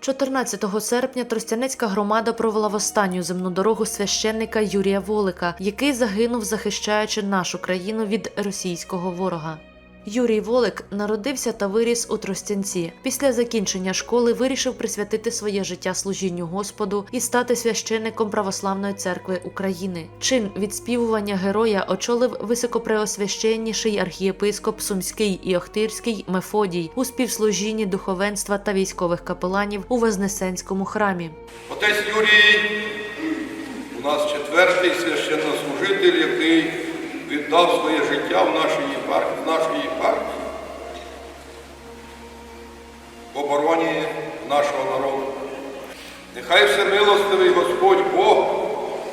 14 серпня Тростянецька громада провела в останню земну дорогу священника Юрія Волика, який загинув, захищаючи нашу країну від російського ворога. Юрій Волик народився та виріс у Тростянці. Після закінчення школи вирішив присвятити своє життя служінню Господу і стати священником Православної церкви України. Чин відспівування героя очолив високопреосвященніший архієпископ Сумський і Охтирський Мефодій у співслужінні духовенства та військових капеланів у Вознесенському храмі. Отець Юрій у нас четвертий священнослужитель, який віддав своє життя в нашій єпархії, в обороні нашого народу. Нехай всемилостивий Господь Бог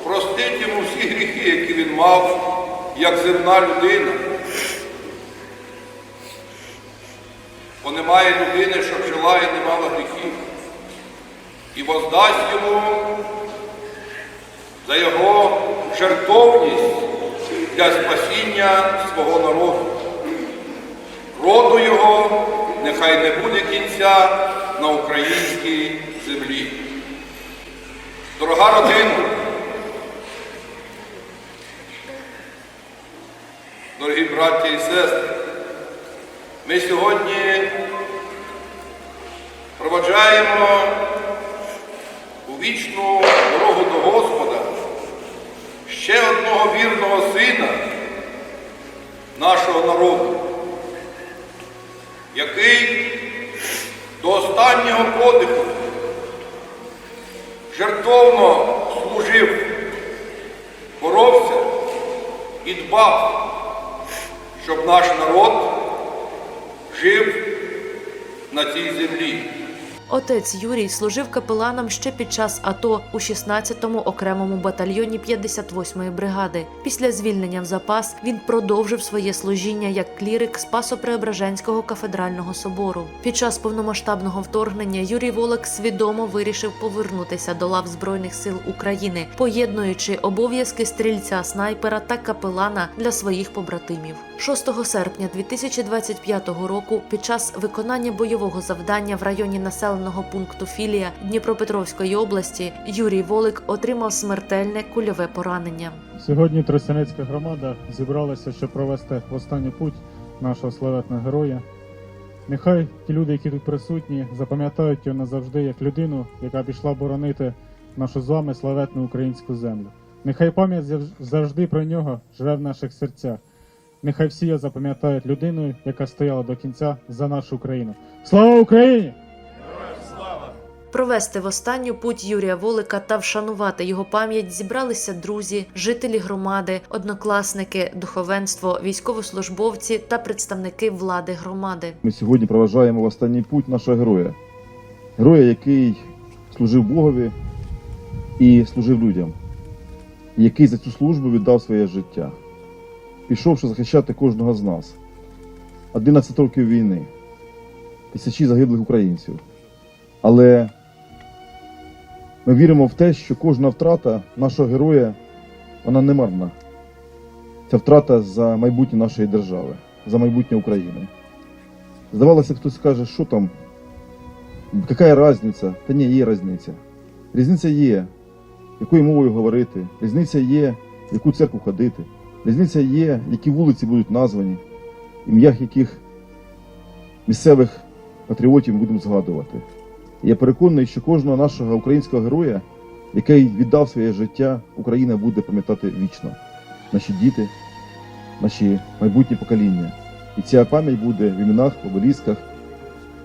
простить йому всі гріхи, які він мав як земна людина. Бо немає людини, що жила і не мала гріхів і воздасть йому за його жертовність для спасіння свого народу. Роду його нехай не буде кінця на українській землі. Дорога родина, дорогі браття і сестри, ми сьогодні проваджаємо у вічну дорогу до Господа ще одного вірного сина нашого народу, який до останнього подиху жертовно служив, боровся і дбав, щоб наш народ жив на цій землі. Отець Юрій служив капеланом ще під час АТО у 16-му окремому батальйоні 58-ї бригади. Після звільнення в запас він продовжив своє служіння як клірик Спасо-Преображенського кафедрального собору. Під час повномасштабного вторгнення Юрій Волок свідомо вирішив повернутися до лав Збройних сил України, поєднуючи обов'язки стрільця, снайпера та капелана для своїх побратимів. 6 серпня 2025 року, під час виконання бойового завдання в районі населеного пункту Філія Дніпропетровської області, Юрій Волик отримав смертельне кульове поранення. Сьогодні Тростянецька громада зібралася, щоб провести останній путь нашого славетного героя. Нехай ті люди, які тут присутні, запам'ятають його назавжди як людину, яка пішла боронити нашу з вами славетну українську землю. Нехай пам'ять завжди про нього живе в наших серцях. Нехай всі його запам'ятають людиною, яка стояла до кінця за нашу Україну. Слава Україні! Провести в останню путь Юрія Волика та вшанувати його пам'ять зібралися друзі, жителі громади, однокласники, духовенство, військовослужбовці та представники влади громади. Ми сьогодні проважаємо в останній путь нашого героя. Героя, який служив Богові і служив людям, який за цю службу віддав своє життя, пішовши захищати кожного з нас. 11 років війни, тисячі загиблих українців. Але ми віримо в те, що кожна втрата нашого героя, вона не марна. Це втрата за майбутнє нашої держави, за майбутнє України. Здавалося, хтось скаже, що там, яка різниця? Та ні, є різниця. Різниця є, якою мовою говорити, різниця є, в яку церкву ходити, різниця є, які вулиці будуть названі, ім'ях яких місцевих патріотів ми будемо згадувати. Я переконаний, що кожного нашого українського героя, який віддав своє життя, Україна буде пам'ятати вічно. Наші діти, наші майбутні покоління. І ця пам'ять буде в іменах, в обелісках.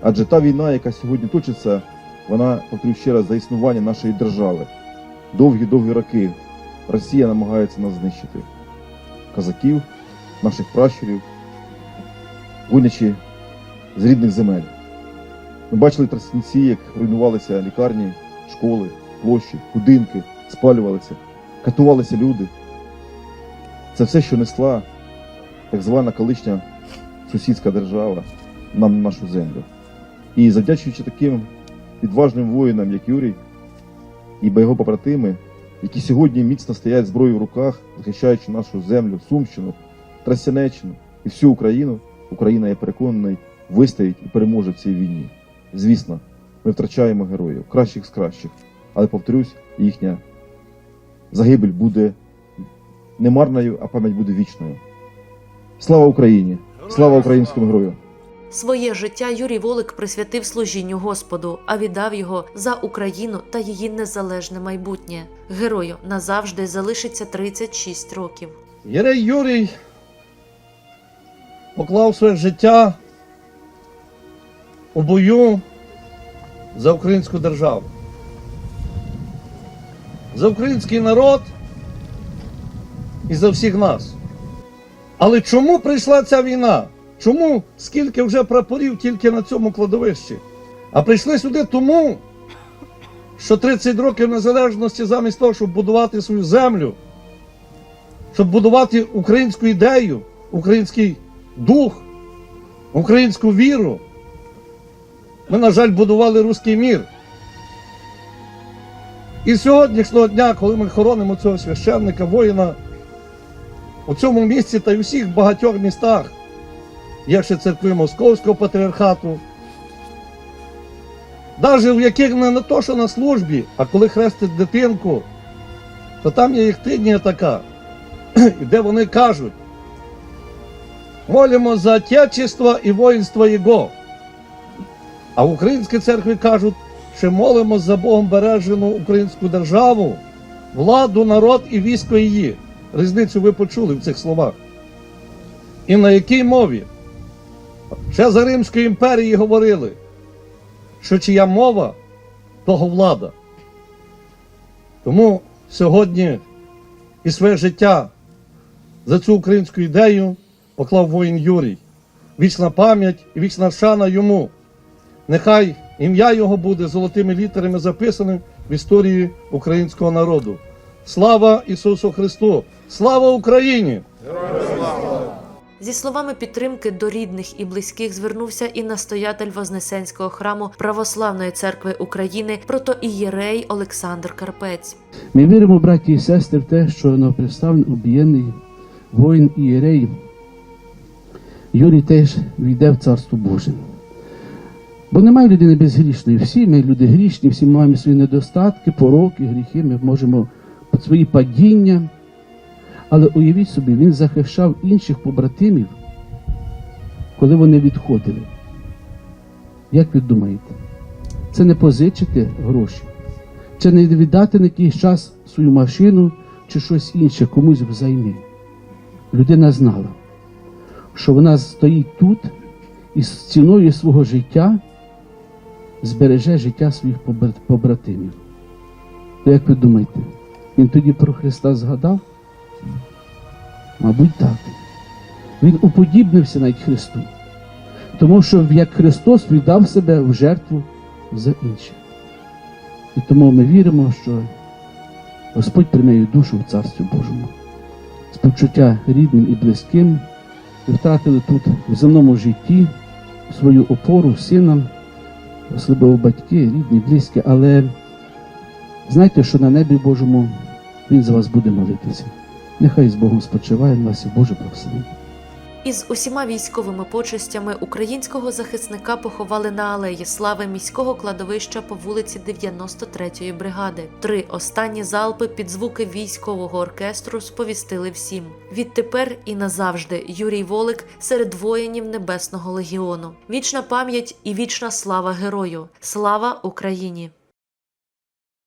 Адже та війна, яка сьогодні точиться, вона, повторюю ще раз, за існування нашої держави. Довгі-довгі роки Росія намагається нас знищити. Казаків, наших пращурів, гонячи з рідних земель. Ми бачили тростянці, як руйнувалися лікарні, школи, площі, будинки, спалювалися, катувалися люди. Це все, що несла так звана колишня сусідська держава нам на нашу землю. І завдячуючи таким відважним воїнам, як Юрій і його побратими, які сьогодні міцно стоять зброєю в руках, захищаючи нашу землю, Сумщину, Тростянеччину і всю Україну, Україна, я переконаний, вистоїть і переможе в цій війні. Звісно, ми втрачаємо героїв, кращих з кращих. Але повторюсь, їхня загибель буде не марною, а пам'ять буде вічною. Слава Україні! Слава українському герою! Своє життя Юрій Волик присвятив служінню Господу, а віддав його за Україну та її незалежне майбутнє. Герою назавжди залишиться 36 років. Єрей Юрій поклав своє життя у бою за українську державу, за український народ і за всіх нас. Але чому прийшла ця війна? Чому скільки вже прапорів тільки на цьому кладовищі? А прийшли сюди тому, що 30 років незалежності замість того, щоб будувати свою землю, щоб будувати українську ідею, український дух, українську віру. Ми, на жаль, будували руський мір. І сьогоднішнього дня, коли ми хоронимо цього священника, воїна, у цьому місці та й у всіх багатьох містах є ще церкви Московського патріархату, навіть в яких не на то, що на службі, а коли хрестить дитинку, то там є їхтинія така де вони кажуть, молимо за Отечество і воїнство Його. А в українській церкві кажуть, що молимо за Богом бережену українську державу, владу, народ і військо її. Різницю ви почули в цих словах. І на якій мові? Ще за Римської імперії говорили, що чия мова, того влада. Тому сьогодні і своє життя за цю українську ідею поклав воїн Юрій. Вічна пам'ять і вічна шана йому. Нехай ім'я його буде золотими літерами записаним в історії українського народу. Слава Ісусу Христу! Слава Україні! Зі словами підтримки до рідних і близьких звернувся і настоятель Вознесенського храму Православної церкви України протоієрей Олександр Карпець. Ми віримо, браті і сестри, в те, що новоприставлений об'єднаний воїн Ієрей Юрій теж війде в Царство Боже. Бо немає людини безгрішної. Всі ми люди грішні, всі ми маємо свої недостатки, пороки, гріхи, ми можемо свої падіння. Але уявіть собі, він захищав інших побратимів, коли вони відходили. Як ви думаєте, це не позичити гроші? Чи не віддати на якийсь час свою машину чи щось інше комусь взаймі. Людина знала, що вона стоїть тут і з ціною свого життя збереже життя своїх побратимів. То як ви думаєте, він тоді про Христа згадав? Мабуть, так. Він уподібнився навіть Христу, тому що як Христос віддав себе в жертву за інших. І тому ми віримо, що Господь прийме душу в Царстві Божому. Співчуття рідним і близьким. Ви втратили тут в земному житті свою опору синам, особливо батьки, рідні, близькі, але знайте, що на небі Божому Він за вас буде молитися. Нехай з Богом спочиває вас і Боже благословення. Із усіма військовими почестями українського захисника поховали на алеї слави міського кладовища по вулиці 93-ї бригади. Три останні залпи під звуки військового оркестру сповістили всім. Відтепер і назавжди Юрій Волик серед воїнів Небесного легіону. Вічна пам'ять і вічна слава герою. Слава Україні!